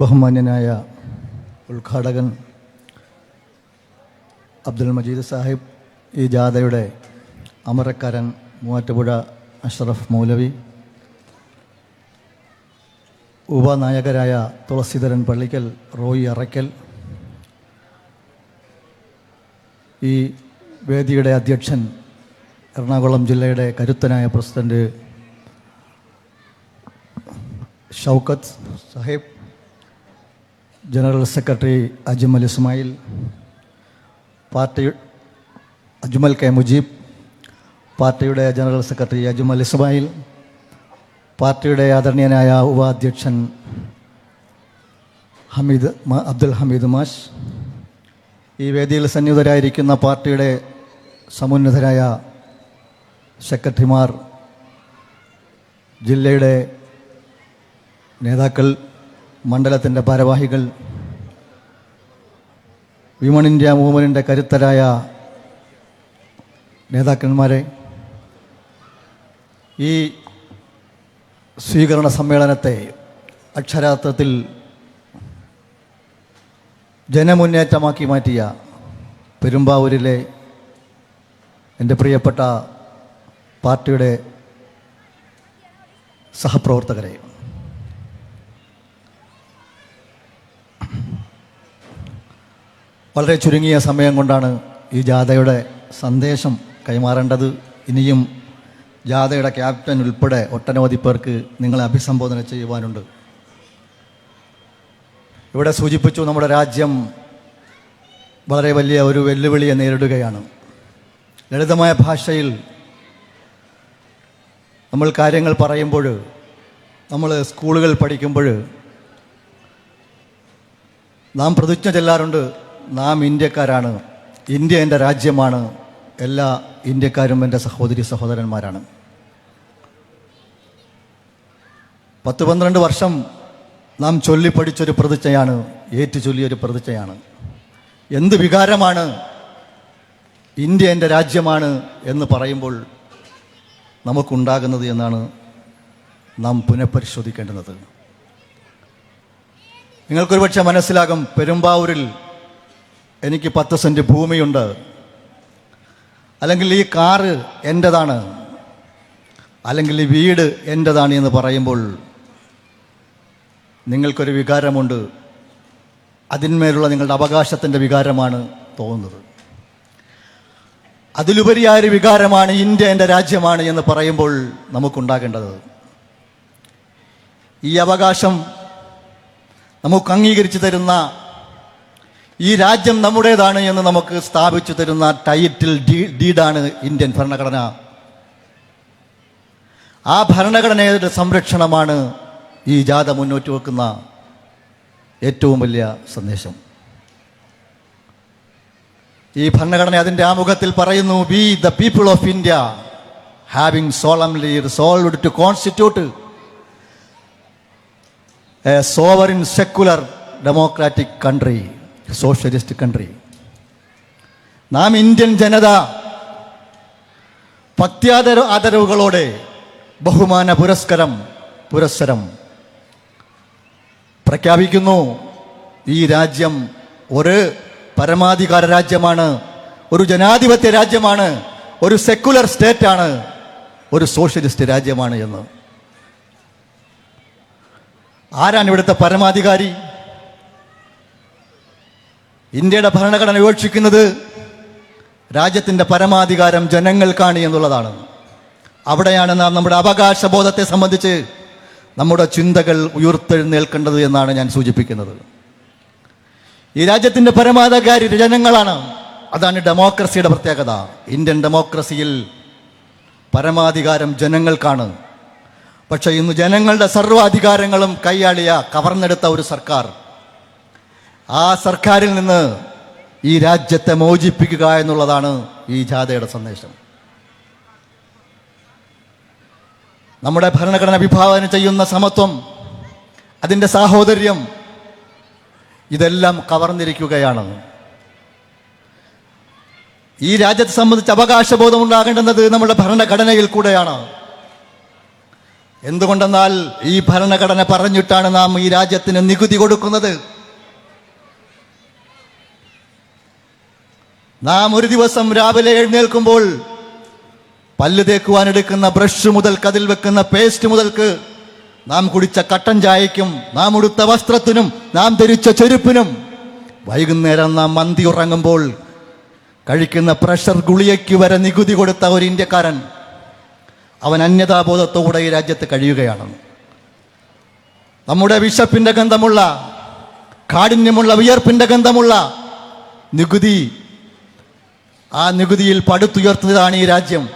ബഹുമാന്യനായ ഉദ്ഘാടകൻ അബ്ദുൽ മജീദ് സാഹിബ് ഈ ജാഥയുടെ അമരക്കാരൻ മൂവാറ്റുപുഴ അഷ്റഫ് മൗലവി ഉപനായകരായ തുളസീധരൻ പള്ളിക്കൽ റോയി അറയ്ക്കൽ ഈ വേദിയുടെ അധ്യക്ഷൻ എറണാകുളം ജില്ലയുടെ കരുത്തനായ president Shaukat Sahib general secretary Ajmal Ismail party Ajmal K Mujeeb പാർട്ടിയുടെ ജനറൽ സെക്രട്ടറി അജ്മൽ ഇസ്മായിൽ പാർട്ടിയുടെ ആദരണീയനായ ഉപാധ്യക്ഷൻ ഹമീദ് അബ്ദുൽ ഹമീദ് മാഷ് ഈ വേദിയിൽ സന്നിഹിതരായിരിക്കുന്ന പാർട്ടിയുടെ സമുന്നതരായ സെക്രട്ടറിമാർ ജില്ലയുടെ നേതാക്കൾ മണ്ഡലത്തിന്റെ ഭാരവാഹികൾ വിമൺ ഇന്ത്യ മൂവ്മെന്റിന്റെ കരുത്തരായ നേതാക്കന്മാരെ ഈ സ്വീകരണ സമ്മേളനത്തെ അക്ഷരാർത്ഥത്തിൽ ജനമുന്നേറ്റമാക്കി മാറ്റിയ പെരുമ്പാവൂരിലെ എന്റെ പ്രിയപ്പെട്ട പാർട്ടിയുടെ സഹപ്രവർത്തകരെ. വളരെ ചുരുങ്ങിയ സമയം കൊണ്ടാണ് ഈ ജാഥയുടെ സന്ദേശം കൈമാറേണ്ടത്. ഇനിയും ജാഥയുടെ ക്യാപ്റ്റൻ ഉൾപ്പെടെ ഒട്ടനവധി പേർക്ക് നിങ്ങളെ അഭിസംബോധന ചെയ്യുവാനുണ്ട്. ഇവിടെ സൂചിപ്പിച്ചു നമ്മുടെ രാജ്യം വളരെ വലിയ ഒരു വെല്ലുവിളിയെ നേരിടുകയാണ്. ലളിതമായ ഭാഷയിൽ നമ്മൾ കാര്യങ്ങൾ പറയുമ്പോൾ നമ്മൾ സ്കൂളുകൾ പഠിക്കുമ്പോൾ നാം പ്രതിജ്ഞ ചെല്ലാറുണ്ട്. നാം ഇന്ത്യക്കാരാണ്. ഇന്ത്യ എന്റെ രാജ്യമാണ്. എല്ലാ ഇന്ത്യക്കാരും എന്റെ സഹോദരി സഹോദരന്മാരാണ്. പത്ത് പന്ത്രണ്ട് വർഷം നാം ചൊല്ലി പഠിച്ചൊരു പ്രതിജ്ഞയാണ് ഏറ്റു ചൊല്ലിയൊരു പ്രതിജ്ഞയാണ് എന്ത് വികാരമാണ് ഇന്ത്യ എന്റെ രാജ്യമാണ് എന്ന് പറയുമ്പോൾ നമുക്കുണ്ടാകുന്നത് എന്നാണ് നാം പുനഃപരിശോധിക്കേണ്ടുന്നത്. നിങ്ങൾക്കൊരു പക്ഷേ മനസ്സിലാകും പെരുമ്പാവൂരിൽ എനിക്ക് പത്ത് സെന്റ് ഭൂമിയുണ്ട്. അല്ലെങ്കിൽ ഈ കാറ് എന്റെതാണ് അല്ലെങ്കിൽ ഈ വീട് എന്റെതാണ് എന്ന് പറയുമ്പോൾ നിങ്ങൾക്കൊരു വികാരമുണ്ട്. അതിന്മേലുള്ള നിങ്ങളുടെ അവകാശത്തിന്റെ വികാരമാണ് തോന്നുന്നത്. അതിലുപരിയായ ഒരു വികാരമാണ് ഇന്ത്യ എന്റെ രാജ്യമാണ് എന്ന് പറയുമ്പോൾ നമുക്കുണ്ടാകേണ്ടത്. ഈ അവകാശം നമുക്ക് അംഗീകരിച്ചു തരുന്ന ഈ രാജ്യം നമ്മുടേതാണ് എന്ന് നമുക്ക് സ്ഥാപിച്ചു തരുന്ന ടൈറ്റിൽ ഡീഡാണ് ഇന്ത്യൻ ഭരണഘടന. ആ ഭരണഘടനയുടെ സംരക്ഷണമാണ് ഈ ജാത മുന്നോട്ട് വെക്കുന്ന ഏറ്റവും വലിയ സന്ദേശം. ഈ ഭരണഘടന അതിന്റെ ആമുഖത്തിൽ പറയുന്നു we the people of India having solemnly resolved to constitute a sovereign secular democratic country socialist country. നാം ഇന്ത്യൻ ജനത ഭക്ത്യാദര ആദരവുകളോടെ ബഹുമാന പുരസ്കരം പുരസ്സരം പ്രഖ്യാപിക്കുന്നു. ഈ രാജ്യം ഒരു പരമാധികാര രാജ്യമാണ് ഒരു ജനാധിപത്യ രാജ്യമാണ് ഒരു സെക്കുലർ സ്റ്റേറ്റാണ് ഒരു സോഷ്യലിസ്റ്റ് രാജ്യമാണ് എന്ന്. ആരാണ് ഇവിടുത്തെ പരമാധികാരി? ഇന്ത്യയുടെ ഭരണഘടന വിവക്ഷിക്കുന്നത് രാജ്യത്തിന്റെ പരമാധികാരം ജനങ്ങൾക്കാണ് എന്നുള്ളതാണ്. അവിടെയാണ് നാം നമ്മുടെ അവകാശബോധത്തെ സംബന്ധിച്ച് നമ്മുടെ ചിന്തകൾ ഉയർത്തെഴുന്നേൽക്കേണ്ടത് എന്നാണ് ഞാൻ സൂചിപ്പിക്കുന്നത്. ഈ രാജ്യത്തിന്റെ പരമാധികാരി ജനങ്ങളാണ്. അതാണ് ഡെമോക്രസിയുടെ പ്രത്യേകത. ഇന്ത്യൻ ഡെമോക്രസിയിൽ പരമാധികാരം ജനങ്ങൾക്കാണ്. പക്ഷേ ഇന്ന് ജനങ്ങളുടെ സർവാധികാരങ്ങളും കൈയാളിയ കവർന്നെടുത്ത ഒരു സർക്കാർ. ആ സർക്കാരിൽ നിന്ന് ഈ രാജ്യത്തെ മോചിപ്പിക്കുക എന്നുള്ളതാണ് ഈ ജാഥയുടെ സന്ദേശം. നമ്മുടെ ഭരണഘടന വിഭാവന ചെയ്യുന്ന സമത്വം അതിന്റെ സാഹോദര്യം ഇതെല്ലാം കവർന്നിരിക്കുകയാണ്. ഈ രാജ്യത്തെ സംബന്ധിച്ച് അവകാശബോധം ഉണ്ടാകേണ്ടുന്നത് നമ്മുടെ ഭരണഘടനയിൽ കൂടെയാണ്. എന്തുകൊണ്ടെന്നാൽ ഈ ഭരണഘടന പറഞ്ഞിട്ടാണ് നാം ഈ രാജ്യത്തിന് നികുതി കൊടുക്കുന്നത്? നാം ഒരു ദിവസം രാവിലെ എഴുന്നേൽക്കുമ്പോൾ പല്ല് തേക്കുവാൻ എടുക്കുന്ന ബ്രഷ് മുതൽ കതിൽ വെക്കുന്ന പേസ്റ്റ് മുതൽക്ക് നാം കുടിച്ച കട്ടൻ ചായയ്ക്കും നാം ഉടുത്ത വസ്ത്രത്തിനും നാം ധരിച്ച ചെരുപ്പിനും വൈകുന്നേരം നാം മന്തി ഉറങ്ങുമ്പോൾ കഴിക്കുന്ന പ്രഷർ ഗുളിയയ്ക്ക് വരെ നികുതി കൊടുത്ത ഒരു ഇന്ത്യക്കാരൻ അവൻ അന്യതാബോധത്തോടെ ഈ രാജ്യത്ത് കഴിയുകയാണ്. നമ്മുടെ വിശപ്പിന്റെ ഗന്ധമുള്ള കാഠിന്യമുള്ള വിയർപ്പിന്റെ ഗന്ധമുള്ള നികുതി ആ നികുതിയിൽ പടുത്തുയർത്തുന്നതാണ് ഈ രാജ്യം.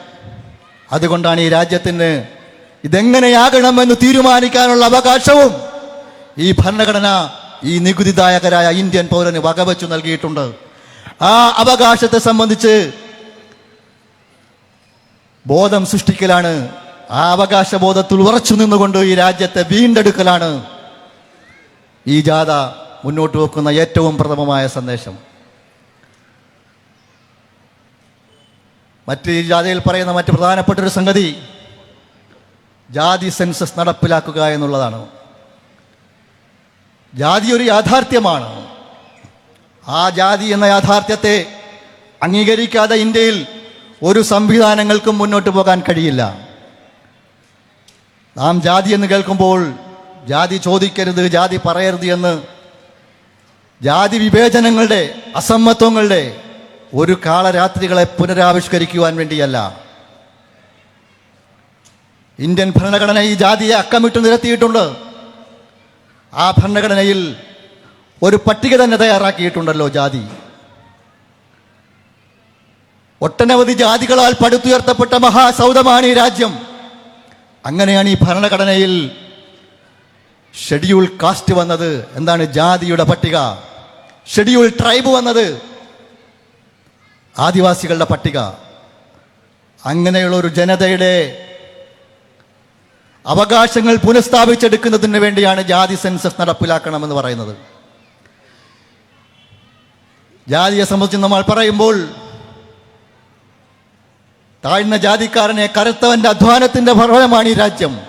അതുകൊണ്ടാണ് ഈ രാജ്യത്തിന് ഇതെങ്ങനെയാകണമെന്ന് തീരുമാനിക്കാനുള്ള അവകാശവും ഈ ഭരണഘടന ഈ നികുതിദായകരായ ഇന്ത്യൻ പൗരന് വകവച്ചു നൽകിയിട്ടുണ്ട്. ആ അവകാശത്തെ സംബന്ധിച്ച് ബോധം സൃഷ്ടിക്കലാണ്. ആ അവകാശ ബോധത്തിൽ ഉറച്ചു നിന്നുകൊണ്ട് ഈ രാജ്യത്തെ വീണ്ടെടുക്കലാണ് ഈ ജാഥ മുന്നോട്ട് വെക്കുന്ന ഏറ്റവും പ്രഥമമായ സന്ദേശം. മറ്റ് ഈ ജാഥയിൽ പറയുന്ന മറ്റ് പ്രധാനപ്പെട്ട ഒരു സംഗതി ജാതി സെൻസസ് നടപ്പിലാക്കുക എന്നുള്ളതാണ്. ജാതി ഒരു യാഥാർത്ഥ്യമാണ്. ആ ജാതി എന്ന യാഥാർത്ഥ്യത്തെ അംഗീകരിക്കാതെ ഇന്ത്യയിൽ ഒരു സംവിധാനങ്ങൾക്കും മുന്നോട്ട് പോകാൻ കഴിയില്ല. നാം ജാതി എന്ന് കേൾക്കുമ്പോൾ ജാതി ചോദിക്കരുത് ജാതി പറയരുത് എന്ന് ജാതി വിവേചനങ്ങളുടെ അസമത്വങ്ങളുടെ ഒരു കാളരാത്രികളെ പുനരാവിഷ്കരിക്കുവാൻ വേണ്ടിയല്ല. ഇന്ത്യൻ ഭരണഘടന ഈ ജാതിയെ അക്കമിട്ട് നിരത്തിയിട്ടുണ്ട്. ആ ഭരണഘടനയിൽ ഒരു പട്ടിക തന്നെ തയ്യാറാക്കിയിട്ടുണ്ടല്ലോ ജാതി. ഒട്ടനവധി ജാതികളാൽ പടുത്തുയർത്തപ്പെട്ട മഹാസൗദമാണ് ഈ രാജ്യം. അങ്ങനെയാണ് ഈ ഭരണഘടനയിൽ ഷെഡ്യൂൾ കാസ്റ്റ് വന്നത്. എന്താണ് ജാതിയുടെ പട്ടിക? ഷെഡ്യൂൾ ട്രൈബ് വന്നത്. ആദിവാസികളുടെ പട്ടിക. അങ്ങനെയുള്ള ഒരു ജനതയുടെ അവകാശങ്ങൾ പുനഃസ്ഥാപിച്ചെടുക്കുന്നതിന് വേണ്ടിയാണ് ജാതി സെൻസസ് നടപ്പിലാക്കണമെന്ന് പറയുന്നത്. ജാതിയെ സംബന്ധിച്ച് നമ്മൾ പറയുമ്പോൾ താഴ്ന്ന ജാതിക്കാരനെ കറുത്തവന്റെ അധ്വാനത്തിന്റെ ഫലമാണ് ഈ രാജ്യം.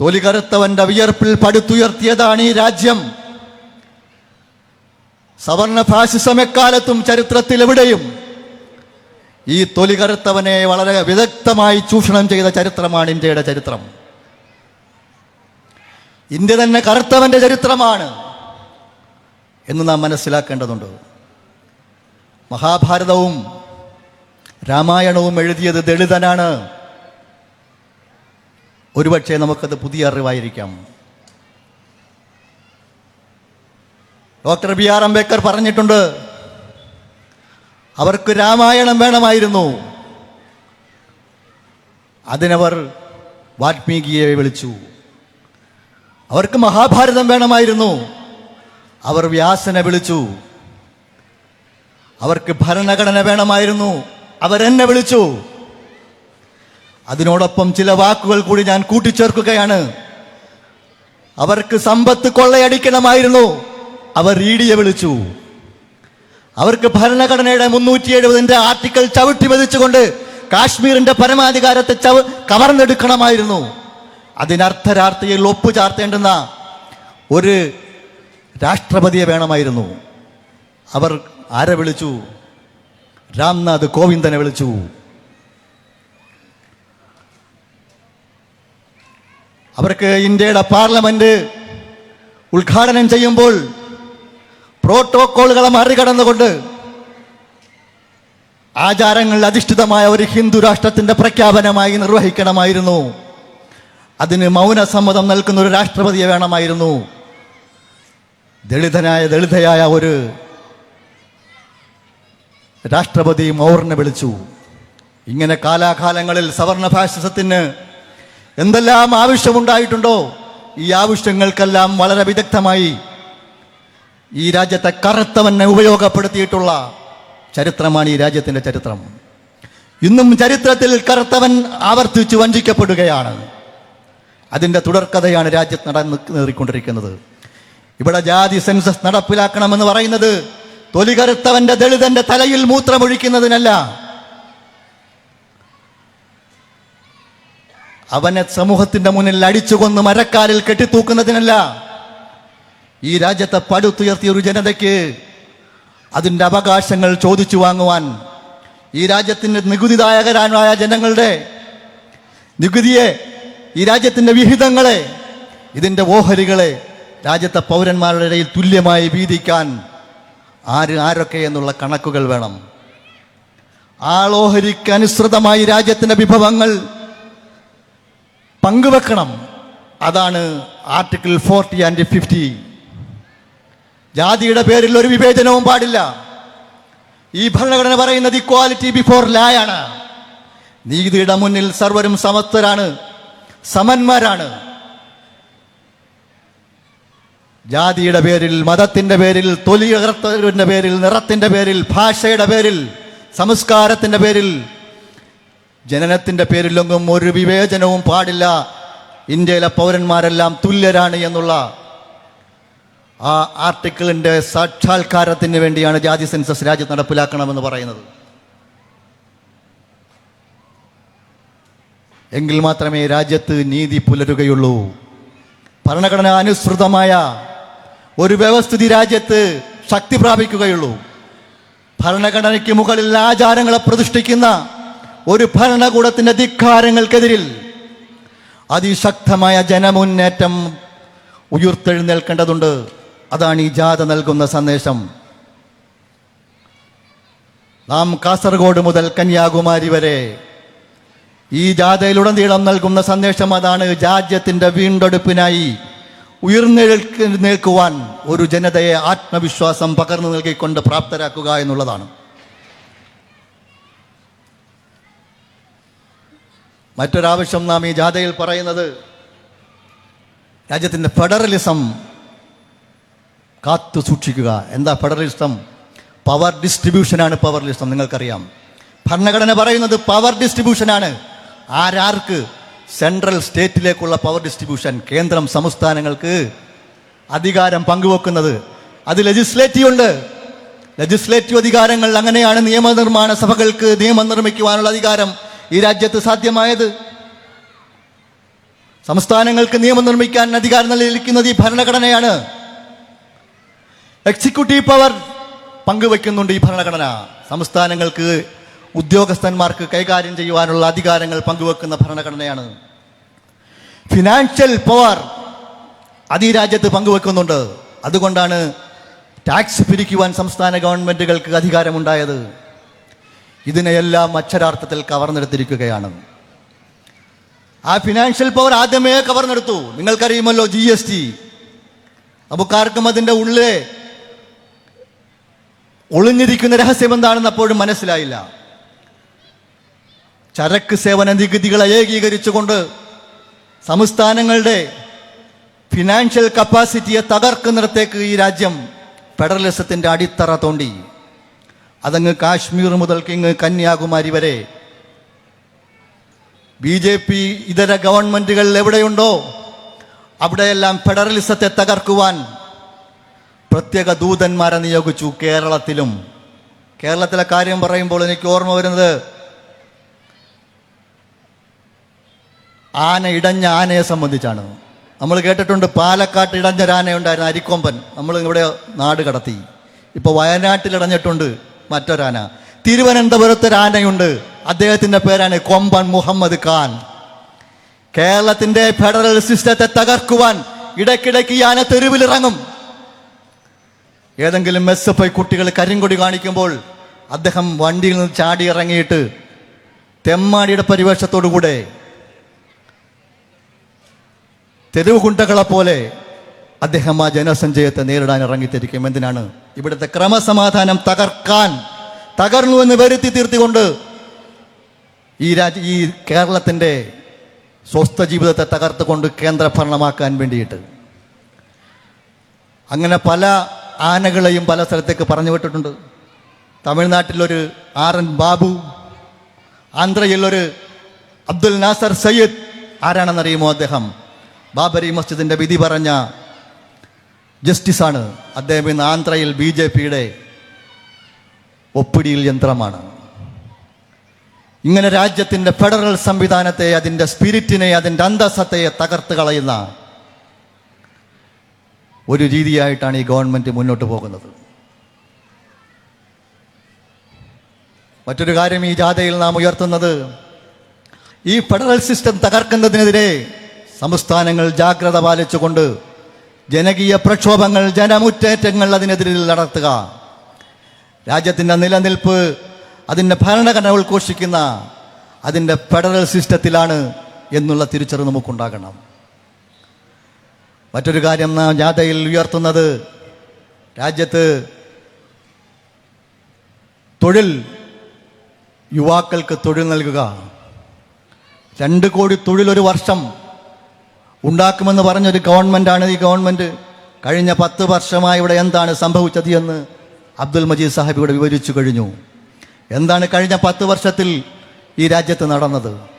തൊലി കറുത്തവന്റെ വിയർപ്പിൽ പടുത്തുയർത്തിയതാണ് ഈ രാജ്യം. സവർണ ഫാസിസം എക്കാലത്തും ചരിത്രത്തിൽ എവിടെയും ഈ തൊലി കറുത്തവനെ വളരെ വിദഗ്ധമായി ചൂഷണം ചെയ്ത ചരിത്രമാണ് ഇന്ത്യയുടെ ചരിത്രം. ഇന്ത്യ തന്നെ കറുത്തവന്റെ ചരിത്രമാണ് എന്ന് നാം മനസ്സിലാക്കേണ്ടതുണ്ട്. മഹാഭാരതവും രാമായണവും എഴുതിയത് ദളിതനാണ്. ഒരുപക്ഷെ നമുക്കത് പുതിയ അറിവായിരിക്കാം. ഡോക്ടർ ബി ആർ അംബേദ്കർ പറഞ്ഞിട്ടുണ്ട്. അവർക്ക് രാമായണം വേണമായിരുന്നു. അതിനവർ വാൽമീകിയെ വിളിച്ചു. അവർക്ക് മഹാഭാരതം വേണമായിരുന്നു. അവർ വ്യാസനെ വിളിച്ചു. അവർക്ക് ഭരണഘടന വേണമായിരുന്നു. അവരെന്നെ വിളിച്ചു. അതിനോടൊപ്പം ചില വാക്കുകൾ കൂടി ഞാൻ കൂട്ടിച്ചേർക്കുകയാണ്. അവർക്ക് സമ്പത്ത് കൊള്ളയടിക്കണമായിരുന്നു. അവർ ഇഡിയെ വിളിച്ചു. അവർക്ക് ഭരണഘടനയുടെ മുന്നൂറ്റി എഴുപതിന്റെ ആർട്ടിക്കിൾ ചവിട്ടി മതിച്ചുകൊണ്ട് കാശ്മീരിന്റെ പരമാധികാരത്തെ ചവ കവർന്നെടുക്കണമായിരുന്നു. അതിനർത്ഥരാർത്ഥയിൽ ഒപ്പു ചാർത്തേണ്ടുന്ന ഒരു രാഷ്ട്രപതിയെ വേണമായിരുന്നു. അവർ ആരെ വിളിച്ചു? രാംനാഥ് കോവിന്ദനെ വിളിച്ചു. അവർക്ക് ഇന്ത്യയുടെ പാർലമെന്റ് ഉദ്ഘാടനം ചെയ്യുമ്പോൾ പ്രോട്ടോക്കോളുകളെ മറികടന്നുകൊണ്ട് ആചാരങ്ങളിൽ അധിഷ്ഠിതമായ ഒരു ഹിന്ദു രാഷ്ട്രത്തിന്റെ പ്രഖ്യാപനമായി നിർവഹിക്കണമായിരുന്നു. അതിന് മൗനസമ്മതം നൽകുന്ന ഒരു രാഷ്ട്രപതിയെ വേണമായിരുന്നു. ദളിതനായ ദളിതയായ ഒരു രാഷ്ട്രപതി മൗറിനെ വിളിച്ചു. ഇങ്ങനെ കാലാകാലങ്ങളിൽ സവർണ ഫാഷിസത്തിന് എന്തെല്ലാം ആവശ്യമുണ്ടായിട്ടുണ്ടോ? ഈ ആവശ്യങ്ങൾക്കെല്ലാം വളരെ വിദഗ്ധമായി ഈ രാജ്യത്തെ കറുത്തവനെ ഉപയോഗപ്പെടുത്തിയിട്ടുള്ള ചരിത്രമാണ് ഈ രാജ്യത്തിന്റെ ചരിത്രം. ഇന്നും ചരിത്രത്തിൽ കറുത്തവൻ ആവർത്തിച്ചു വഞ്ചിക്കപ്പെടുകയാണ്. അതിന്റെ തുടർക്കഥയാണ് രാജ്യത്ത് നടന്നു നേറിക്കൊണ്ടിരിക്കുന്നത്. ഇവിടെ ജാതി സെൻസസ് നടപ്പിലാക്കണമെന്ന് പറയുന്നത് തൊലി കറുത്തവന്റെ ദളിതന്റെ തലയിൽ മൂത്രമൊഴിക്കുന്നതിനല്ല. അവനെ സമൂഹത്തിന്റെ മുന്നിൽ അടിച്ചുകൊന്ന് മരക്കാലിൽ കെട്ടിത്തൂക്കുന്നതിനല്ല. ഈ രാജ്യത്തെ പടുത്തുയർത്തിയ ഒരു ജനതയ്ക്ക് അതിന്റെ അവകാശങ്ങൾ ചോദിച്ചു വാങ്ങുവാൻ ഈ രാജ്യത്തിന്റെ നികുതിദായകരായ ജനങ്ങളുടെ നികുതിയെ ഈ രാജ്യത്തിന്റെ വിഹിതങ്ങളെ ഇതിന്റെ ഓഹരികളെ രാജ്യത്തെ പൗരന്മാരുടെ ഇടയിൽ തുല്യമായി വീതിക്കാൻ ആര് ആരൊക്കെ എന്നുള്ള കണക്കുകൾ വേണം. ആളോഹരിക്കനുസൃതമായി രാജ്യത്തിന്റെ വിഭവങ്ങൾ പങ്കുവെക്കണം. അതാണ് ആർട്ടിക്കിൾ ഫോർട്ടി ആൻഡ് ഫിഫ്റ്റി ജാതിയുടെ പേരിൽ ഒരു വിവേചനവും പാടില്ല. ഈ ഭരണഘടന പറയുന്നത് ഇക്വാലിറ്റി ബിഫോർ ലായാണ് നീതിയുടെ മുന്നിൽ സർവരും സമത്വരാണ് സമന്മാരാണ്. ജാതിയുടെ പേരിൽ മതത്തിന്റെ പേരിൽ തൊലിയകർത്തവരുടെ പേരിൽ നിറത്തിന്റെ പേരിൽ ഭാഷയുടെ പേരിൽ സംസ്കാരത്തിന്റെ പേരിൽ ജനനത്തിന്റെ പേരിലൊന്നും ഒരു വിവേചനവും പാടില്ല. ഇന്ത്യയിലെ പൗരന്മാരെല്ലാം തുല്യരാണ് എന്നുള്ള ആ ആർട്ടിക്കിളിന്റെ സാക്ഷാത്കാരത്തിന് വേണ്ടിയാണ് ജാതി സെൻസസ് രാജ്യത്ത് നടപ്പിലാക്കണമെന്ന് പറയുന്നത്. എങ്കിൽ മാത്രമേ രാജ്യത്ത് നീതി പുലരുകയുള്ളൂ. ഭരണഘടന അനുസൃതമായ ഒരു വ്യവസ്ഥിതി രാജ്യത്ത് ശക്തി പ്രാപിക്കുകയുള്ളൂ. ഭരണഘടനയ്ക്ക് മുകളിൽ ആചാരങ്ങളെ പ്രതിഷ്ഠിക്കുന്ന ഒരു ഭരണകൂടത്തിന്റെ ധിക്കാരങ്ങൾക്കെതിരിൽ അതിശക്തമായ ജനമുന്നേറ്റം ഉയർത്തെഴുന്നേൽക്കേണ്ടതുണ്ട്. അതാണ് ഈ ജാഥ നൽകുന്ന സന്ദേശം. നാം കാസർഗോഡ് മുതൽ കന്യാകുമാരി വരെ ഈ ജാഥയിലുടനീളം നൽകുന്ന സന്ദേശം അതാണ് രാജ്യത്തിന്റെ വീണ്ടെടുപ്പിനായി ഉയർന്നെഴുന്നേൽക്കുവാൻ ഒരു ജനതയെ ആത്മവിശ്വാസം പകർന്നു നൽകിക്കൊണ്ട് പ്രാപ്തരാക്കുക എന്നുള്ളതാണ്. മറ്റൊരാവശ്യം നാം ഈ ജാഥയിൽ പറയുന്നത് രാജ്യത്തിന്റെ ഫെഡറലിസം കാത്തു സൂക്ഷിക്കുക. എന്താ ഫെഡറലിസം പവർ ഡിസ്ട്രിബ്യൂഷനാണ് പവർലിസം നിങ്ങൾക്കറിയാം. ഭരണഘടന പറയുന്നത് പവർ ഡിസ്ട്രിബ്യൂഷനാണ്. ആരാർക്ക്? സെൻട്രൽ സ്റ്റേറ്റിലേക്കുള്ള പവർ ഡിസ്ട്രിബ്യൂഷൻ കേന്ദ്രം സംസ്ഥാനങ്ങൾക്ക് അധികാരം പങ്കുവെക്കുന്നത്. അത് ലെജിസ്ലേറ്റീവ് ഉണ്ട്. ലെജിസ്ലേറ്റീവ് അധികാരങ്ങൾ അങ്ങനെയാണ് നിയമനിർമ്മാണ സഭകൾക്ക് നിയമം നിർമ്മിക്കുവാനുള്ള അധികാരം ഈ രാജ്യത്ത് സാധ്യമായത്. സംസ്ഥാനങ്ങൾക്ക് നിയമം നിർമ്മിക്കാൻ അധികാരം നൽകിയിരിക്കുന്നത് ഈ ഭരണഘടനയാണ്. എക്സിക്യൂട്ടീവ് പവർ പങ്കുവെക്കുന്നുണ്ട് ഈ ഭരണഘടന. സംസ്ഥാനങ്ങൾക്ക് ഉദ്യോഗസ്ഥന്മാർക്ക് കൈകാര്യം ചെയ്യുവാനുള്ള അധികാരങ്ങൾ പങ്കുവെക്കുന്ന ഭരണഘടനയാണ്. ഫിനാൻഷ്യൽ പവർ അത് രാജ്യത്ത് പങ്കുവെക്കുന്നുണ്ട്. അതുകൊണ്ടാണ് ടാക്സ് പിരിക്കുവാൻ സംസ്ഥാന ഗവൺമെന്റുകൾക്ക് അധികാരമുണ്ടായത്. ഇതിനെയെല്ലാം അക്ഷരാർത്ഥത്തിൽ കവർന്നെടുത്തിരിക്കുകയാണ്. ആ ഫിനാൻഷ്യൽ പവർ ആദ്യമേ കവർന്നെടുത്തു. നിങ്ങൾക്കറിയുമല്ലോ ജി എസ് ടി നമുക്കാർക്കും അതിന്റെ ഉള്ളിലെ ഒളിഞ്ഞിരിക്കുന്ന രഹസ്യം എന്താണെന്ന് അപ്പോഴും മനസ്സിലായില്ല. ചരക്ക് സേവന നികുതികളെ ഏകീകരിച്ചുകൊണ്ട് സംസ്ഥാനങ്ങളുടെ ഫിനാൻഷ്യൽ കപ്പാസിറ്റിയെ തകർക്കുന്നിടത്തേക്ക് ഈ രാജ്യം ഫെഡറലിസത്തിന്റെ അടിത്തറ തോണ്ടി. അതങ്ങ് കാശ്മീർ മുതൽ ഇങ്ങ് കന്യാകുമാരി വരെ. ബി ജെ പി ഇതര ഗവൺമെന്റുകളിൽ എവിടെയുണ്ടോ അവിടെയെല്ലാം ഫെഡറലിസത്തെ തകർക്കുവാൻ പ്രത്യേക ദൂതന്മാരെ നിയോഗിച്ചു കേരളത്തിലും. കേരളത്തിലെ കാര്യം പറയുമ്പോൾ എനിക്ക് ഓർമ്മ വരുന്നത് ആന ഇടഞ്ഞ ആനയെ സംബന്ധിച്ചാണ്. നമ്മൾ കേട്ടിട്ടുണ്ട് പാലക്കാട്ട് ഇടഞ്ഞൊരാന ഉണ്ടായിരുന്ന അരിക്കൊമ്പൻ. നമ്മൾ ഇവിടെ നാട് കടത്തി. ഇപ്പൊ വയനാട്ടിൽ ഇടഞ്ഞിട്ടുണ്ട് മറ്റൊരാന തിരുവനന്തപുരത്ത് ഒരു ആനയുണ്ട്. അദ്ദേഹത്തിന്റെ പേരാണ് കൊമ്പൻ മുഹമ്മദ് ഖാൻ. കേരളത്തിന്റെ ഫെഡറൽ സിസ്റ്റത്തെ തകർക്കുവാൻ ഇടയ്ക്കിടയ്ക്ക് ഈ ആന തെരുവിലിറങ്ങും. ഏതെങ്കിലും എഫ് ഐ കുട്ടികൾ കരിങ്കൊടി കാണിക്കുമ്പോൾ അദ്ദേഹം വണ്ടിയിൽ നിന്ന് ചാടി ഇറങ്ങിയിട്ട് തെമ്മാടിയുടെ പരിവേഷത്തോടുകൂടെ തെരുവ് പോലെ അദ്ദേഹം ആ ജനസഞ്ചയത്തെ നേരിടാൻ ഇറങ്ങിത്തിരിക്കും. എന്തിനാണ്? ഇവിടുത്തെ ക്രമസമാധാനം തകർക്കാൻ തകർന്നു എന്ന് വരുത്തി തീർത്തിക്കൊണ്ട് ഈ രാജ്യ ഈ കേരളത്തിന്റെ സ്വസ്ഥ ജീവിതത്തെ തകർത്തുകൊണ്ട് കേന്ദ്രഭരണമാക്കാൻ വേണ്ടിയിട്ട്. അങ്ങനെ പല ആനകളെയും പല സ്ഥലത്തേക്ക് പറഞ്ഞു വിട്ടിട്ടുണ്ട്. തമിഴ്നാട്ടിലൊരു ആർ എൻ ബാബു ആന്ധ്രയിലൊരു അബ്ദുൽ നാസർ സയ്യിദ്. ആരാണെന്നറിയുമോ അദ്ദേഹം? ബാബരി മസ്ജിദിന്റെ വിധി പറഞ്ഞ ജസ്റ്റിസാണ്. അദ്ദേഹം ഇന്ന് ആന്ധ്രയിൽ ബി ജെ പിയുടെ ഒപ്പിടിയിൽ യന്ത്രമാണ്. ഇങ്ങനെ രാജ്യത്തിന്റെ ഫെഡറൽ സംവിധാനത്തെ അതിന്റെ സ്പിരിറ്റിനെ അതിന്റെ അന്തസ്സത്തെ തകർത്ത് കളയുന്ന ഒരു രീതിയായിട്ടാണ് ഈ ഗവൺമെന്റ് മുന്നോട്ട് പോകുന്നത്. മറ്റൊരു കാര്യം ഈ ജാഥയിൽ നാം ഉയർത്തുന്നത് ഈ ഫെഡറൽ സിസ്റ്റം തകർക്കുന്നതിനെതിരെ സംസ്ഥാനങ്ങൾ ജാഗ്രത പാലിച്ചുകൊണ്ട് ജനകീയ പ്രക്ഷോഭങ്ങൾ ജനമുറ്റേറ്റങ്ങൾ അതിനെതിരെ നടത്തുക. രാജ്യത്തിന്റെ നിലനിൽപ്പ് അതിന്റെ ഭരണഘടന ഉദ്ഘോഷിക്കുന്ന അതിന്റെ ഫെഡറൽ സിസ്റ്റത്തിലാണ് എന്നുള്ള തിരിച്ചറിവ് നമുക്കുണ്ടാകണം. മറ്റൊരു കാര്യം നാം ജാഥയിൽ ഉയർത്തുന്നത്. രാജ്യത്ത് തൊഴിൽ യുവാക്കൾക്ക് തൊഴിൽ നൽകുക. രണ്ട് കോടി തൊഴിൽ ഒരു വർഷം ഉണ്ടാക്കുമെന്ന് പറഞ്ഞൊരു ഗവൺമെന്റാണ് ഈ ഗവൺമെന്റ് കഴിഞ്ഞ പത്ത് വർഷമായി ഇവിടെ എന്താണ് സംഭവിച്ചത് എന്ന് അബ്ദുൽ മജീദ് സാഹിബ് ഇവിടെ വിവരിച്ചു കഴിഞ്ഞു. എന്താണ് കഴിഞ്ഞ പത്ത് വർഷത്തിൽ ഈ രാജ്യത്ത് നടന്നത്?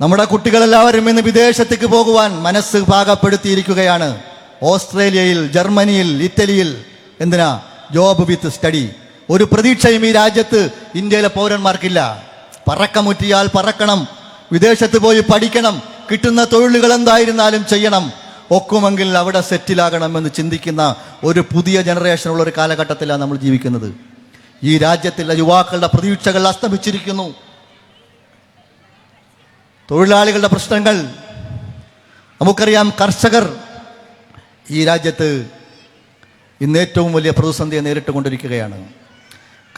നമ്മുടെ കുട്ടികളെല്ലാവരും ഇന്ന് വിദേശത്തേക്ക് പോകുവാൻ മനസ്സ് പാകപ്പെടുത്തിയിരിക്കുകയാണ്. ഓസ്ട്രേലിയയിൽ ജർമ്മനിയിൽ ഇറ്റലിയിൽ എന്തിനാ ജോബ് വിത്ത് സ്റ്റഡി? ഒരു പ്രതീക്ഷയും ഈ രാജ്യത്ത് ഇന്ത്യയിലെ പൗരന്മാർക്കില്ല. പറക്കമുറ്റിയാൽ പറക്കണം വിദേശത്ത് പോയി പഠിക്കണം കിട്ടുന്ന തൊഴിലുകൾ എന്തായിരുന്നാലും ചെയ്യണം. ഒക്കുമെങ്കിൽ അവിടെ സെറ്റിലാകണമെന്ന് ചിന്തിക്കുന്ന ഒരു പുതിയ ജനറേഷനുള്ള ഒരു കാലഘട്ടത്തിലാണ് നമ്മൾ ജീവിക്കുന്നത്. ഈ രാജ്യത്തിലെ യുവാക്കളുടെ പ്രതീക്ഷകൾ അസ്തമിച്ചിരിക്കുന്നു. തൊഴിലാളികളുടെ പ്രശ്നങ്ങൾ. നമുക്കറിയാം കർഷകർ ഈ രാജ്യത്ത് ഇന്ന് ഏറ്റവും വലിയ പ്രതിസന്ധിയെ നേരിട്ടുകൊണ്ടിരിക്കുകയാണ്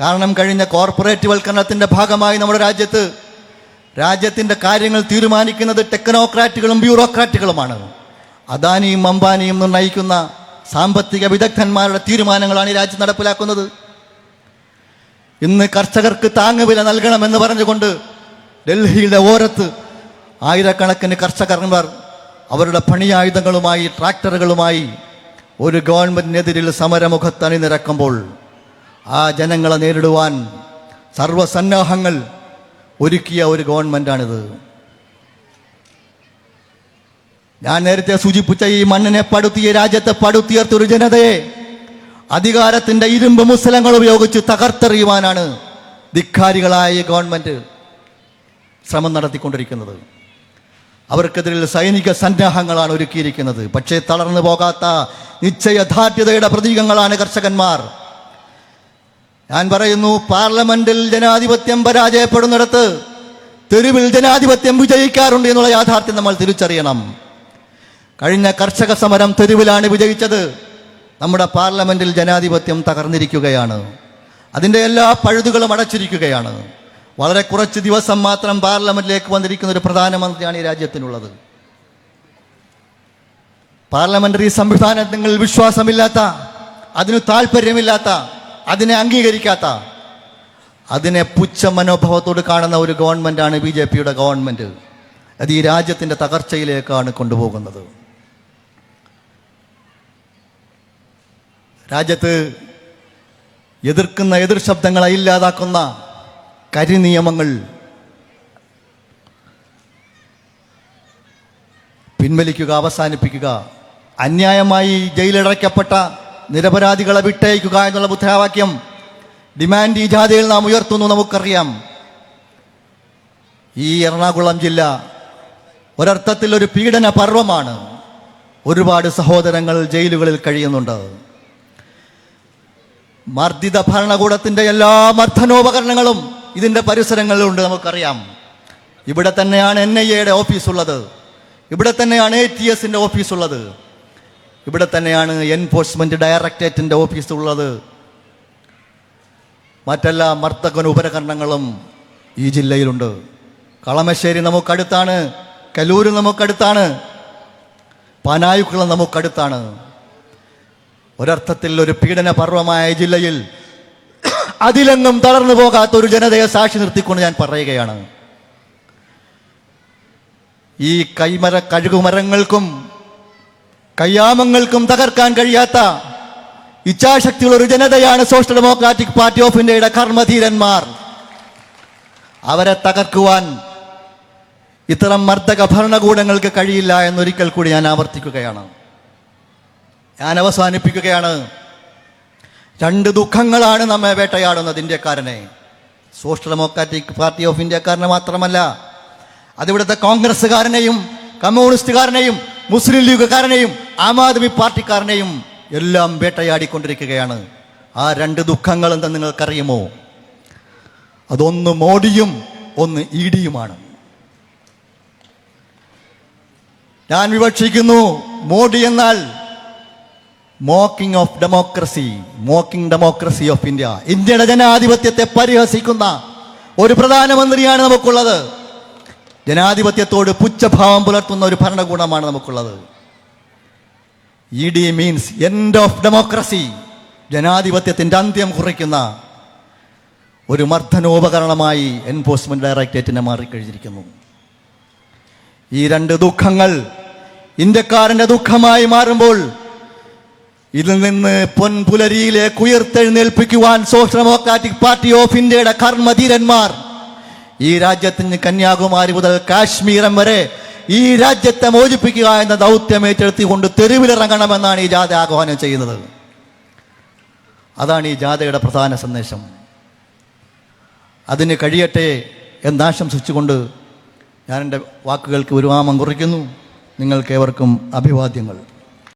കാരണം കഴിഞ്ഞ കോർപ്പറേറ്റ് വൽക്കരണത്തിന്റെ ഭാഗമായി നമ്മുടെ രാജ്യത്ത് രാജ്യത്തിന്റെ കാര്യങ്ങൾ തീരുമാനിക്കുന്നത് ടെക്നോക്രാറ്റുകളും ബ്യൂറോക്രാറ്റുകളുമാണ്. അദാനിയും അംബാനിയും നിർണയിക്കുന്ന സാമ്പത്തിക വിദഗ്ധന്മാരുടെ തീരുമാനങ്ങളാണ് ഈ രാജ്യം നടപ്പിലാക്കുന്നത്. ഇന്ന് കർഷകർക്ക് താങ്ങുവില നൽകണമെന്ന് പറഞ്ഞുകൊണ്ട് ഡൽഹിയുടെ ഓരത്ത് ആയിരക്കണക്കിന് കർഷകർമാർ അവരുടെ പണിയായുധങ്ങളുമായി ട്രാക്ടറുകളുമായി ഒരു ഗവൺമെന്റിനെതിരിൽ സമരമുഖത്ത് അണിനിരക്കുമ്പോൾ ആ ജനങ്ങളെ നേരിടുവാൻ സർവസന്നാഹങ്ങൾ ഒരുക്കിയ ഒരു ഗവൺമെന്റാണിത് ഞാൻ നേരത്തെ സൂചിപ്പിച്ച ഈ മണ്ണിനെ പടുത്തിയ രാജ്യത്തെ പടുത്തിയർത്ത ഒരു ജനതയെ അധികാരത്തിന്റെ ഇരുമ്പ് മുസ്ലങ്ങൾ ഉപയോഗിച്ച് തകർത്തെറിയുവാനാണ് ധിക്കാരികളായ ഗവൺമെന്റ് ശ്രമം നടത്തിക്കൊണ്ടിരിക്കുന്നത്. അവർക്കെതിരിൽ സൈനിക സന്നാഹങ്ങളാണ് ഒരുക്കിയിരിക്കുന്നത്. പക്ഷേ തളർന്നു പോകാത്ത നിശ്ചയദാർഢ്യതയുടെ പ്രതീകങ്ങളാണ് കർഷകന്മാർ. ഞാൻ പറയുന്നു പാർലമെന്റിൽ ജനാധിപത്യം പരാജയപ്പെടുന്നിടത്ത് തെരുവിൽ ജനാധിപത്യം വിജയിക്കാറുണ്ട് എന്നുള്ള യാഥാർത്ഥ്യം നമ്മൾ തിരിച്ചറിയണം. കഴിഞ്ഞ കർഷക സമരം തെരുവിലാണ് വിജയിച്ചത്. നമ്മുടെ പാർലമെന്റിൽ ജനാധിപത്യം തകർന്നിരിക്കുകയാണ്. അതിന്റെ എല്ലാ പഴുതുകളും അടച്ചിരിക്കുകയാണ്. വളരെ കുറച്ച് ദിവസം മാത്രം പാർലമെന്റിലേക്ക് വന്നിരിക്കുന്ന ഒരു പ്രധാനമന്ത്രിയാണ് ഈ രാജ്യത്തിനുള്ളത്. പാർലമെന്ററി സംവിധാനങ്ങളിൽ വിശ്വാസമില്ലാത്ത അതിന് താല്പര്യമില്ലാത്ത അതിനെ അംഗീകരിക്കാത്ത അതിനെ പുച്ഛ മനോഭാവത്തോട് കാണുന്ന ഒരു ഗവൺമെന്റാണ് ബി ജെ പിയുടെ ഗവൺമെന്റ്. അത് ഈ രാജ്യത്തിന്റെ തകർച്ചയിലേക്കാണ് കൊണ്ടുപോകുന്നത്. രാജ്യത്ത് എതിർക്കുന്ന എതിർ ശബ്ദങ്ങളെ ഇല്ലാതാക്കുന്ന കരിനിയമങ്ങൾ പിൻവലിക്കുക അവസാനിപ്പിക്കുക അന്യായമായി ജയിലടയ്ക്കപ്പെട്ട നിരപരാധികളെ വിട്ടയക്കുക എന്നുള്ള മുദ്രാവാക്യം ഡിമാൻഡ് ഈ ജാഥയിൽ നാം ഉയർത്തുന്നു നമുക്കറിയാം. ഈ എറണാകുളം ജില്ല ഒരർത്ഥത്തിൽ ഒരു പീഡന പർവമാണ് ഒരുപാട് സഹോദരങ്ങൾ ജയിലുകളിൽ കഴിയുന്നുണ്ട്. മർദ്ദിത ഭരണകൂടത്തിന്റെ എല്ലാ മർദ്ദനോപകരണങ്ങളും ഇതിന്റെ പരിസരങ്ങളിലുണ്ട് നമുക്കറിയാം. ഇവിടെ തന്നെയാണ് എൻ ഐ എയുടെ ഓഫീസുള്ളത്. ഇവിടെ തന്നെയാണ് എ ടി എസിന്റെ ഓഫീസുള്ളത്. ഇവിടെ തന്നെയാണ് എൻഫോഴ്സ്മെന്റ് ഡയറക്ടറേറ്റിന്റെ ഓഫീസ് ഉള്ളത് മറ്റെല്ലാ മർത്തകൻ ഉപകരണങ്ങളും ഈ ജില്ലയിലുണ്ട്. കളമശ്ശേരി നമുക്കടുത്താണ് കലൂര് നമുക്കടുത്താണ് പനായുക്കുളം നമുക്കടുത്താണ്. ഒരർത്ഥത്തിൽ ഒരു പീഡന പർവമായ ജില്ലയിൽ അതിലെങ്ങും തളർന്നു പോകാത്ത ഒരു ജനതയെ സാക്ഷി നിർത്തിക്കൊണ്ട് ഞാൻ പറയുകയാണ്. ഈ കൈമര കഴുകുമരങ്ങൾക്കും കയ്യാമങ്ങൾക്കും തകർക്കാൻ കഴിയാത്ത ഇച്ഛാശക്തിയുള്ള ഒരു ജനതയാണ് സോഷ്യൽ ഡെമോക്രാറ്റിക് പാർട്ടി ഓഫ് ഇന്ത്യയുടെ കർമ്മധീരന്മാർ. അവരെ തകർക്കുവാൻ ഇത്തരം മർദ്ദക ഭരണകൂടങ്ങൾക്ക് കഴിയില്ല എന്നൊരിക്കൽ കൂടി ഞാൻ ആവർത്തിക്കുകയാണ്. ഞാൻ അവസാനിപ്പിക്കുകയാണ്. രണ്ട് ദുഃഖങ്ങളാണ് നമ്മെ വേട്ടയാടുന്നത് ഇന്ത്യക്കാരനെ സോഷ്യൽ ഡെമോക്രാറ്റിക് പാർട്ടി ഓഫ് ഇന്ത്യക്കാരനെ മാത്രമല്ല അതിവിടുത്തെ കോൺഗ്രസ്സുകാരനെയും കമ്മ്യൂണിസ്റ്റുകാരനെയും മുസ്ലിം ലീഗുകാരനെയും ആം ആദ്മി പാർട്ടിക്കാരനെയും എല്ലാം വേട്ടയാടിക്കൊണ്ടിരിക്കുകയാണ്. ആ രണ്ട് ദുഃഖങ്ങൾ എന്താ നിങ്ങൾക്കറിയുമോ? അതൊന്ന് മോഡിയും ഒന്ന് ഇ ഡിയുമാണ്. ഞാൻ വിവക്ഷിക്കുന്നു മോഡി എന്നാൽ mocking of democracy mocking democracy of India ഇന്ത്യയുടെ ജനാധിപത്യത്തെ പരിഹസിക്കുന്ന ഒരു പ്രധാനമന്ത്രിയാണ് നമുക്കുള്ളത്. ജനാധിപത്യത്തോട് പുച്ഛഭാവം പുലർത്തുന്ന ഒരു ഭരണകൂടമാണ് നമുക്കുള്ളത്. E D means end of democracy ജനാധിപത്യത്തിന്റെ അന്ത്യം കുറിക്കുന്ന ഒരു മർദ്ദനോപകരണമായി എൻഫോഴ്സ്മെന്റ് ഡയറക്ടറേറ്റിനെ മാറിക്കഴിഞ്ഞിരിക്കുന്നു. ഈ രണ്ട് ദുഃഖങ്ങൾ ഇന്ത്യക്കാരന്റെ ദുഃഖമായി മാറുമ്പോൾ ഇതിൽ നിന്ന് പൊൻപുലരിയിലേക്ക് ഉയർത്തെഴുന്നേൽപ്പിക്കുവാൻ സോഷ്യൽ ഡെമോക്രാറ്റിക് പാർട്ടി ഓഫ് ഇന്ത്യയുടെ കർമ്മധീരന്മാർ ഈ രാജ്യത്തിന് കന്യാകുമാരി മുതൽ കാശ്മീരം വരെ ഈ രാജ്യത്തെ മോചിപ്പിക്കുക എന്ന ദൗത്യം ഏറ്റെടുത്തുകൊണ്ട് തെരുവിലിറങ്ങണമെന്നാണ് ഈ ജാഥ ആഹ്വാനം ചെയ്യുന്നത്. അതാണ് ഈ ജാഥയുടെ പ്രധാന സന്ദേശം. അതിന് കഴിയട്ടെ എന്നാശംസിച്ചുകൊണ്ട് ഞാൻ എന്റെ വാക്കുകൾക്ക് വിരാമം കുറിക്കുന്നു. നിങ്ങൾക്ക് ഏവർക്കും അഭിവാദ്യങ്ങൾ.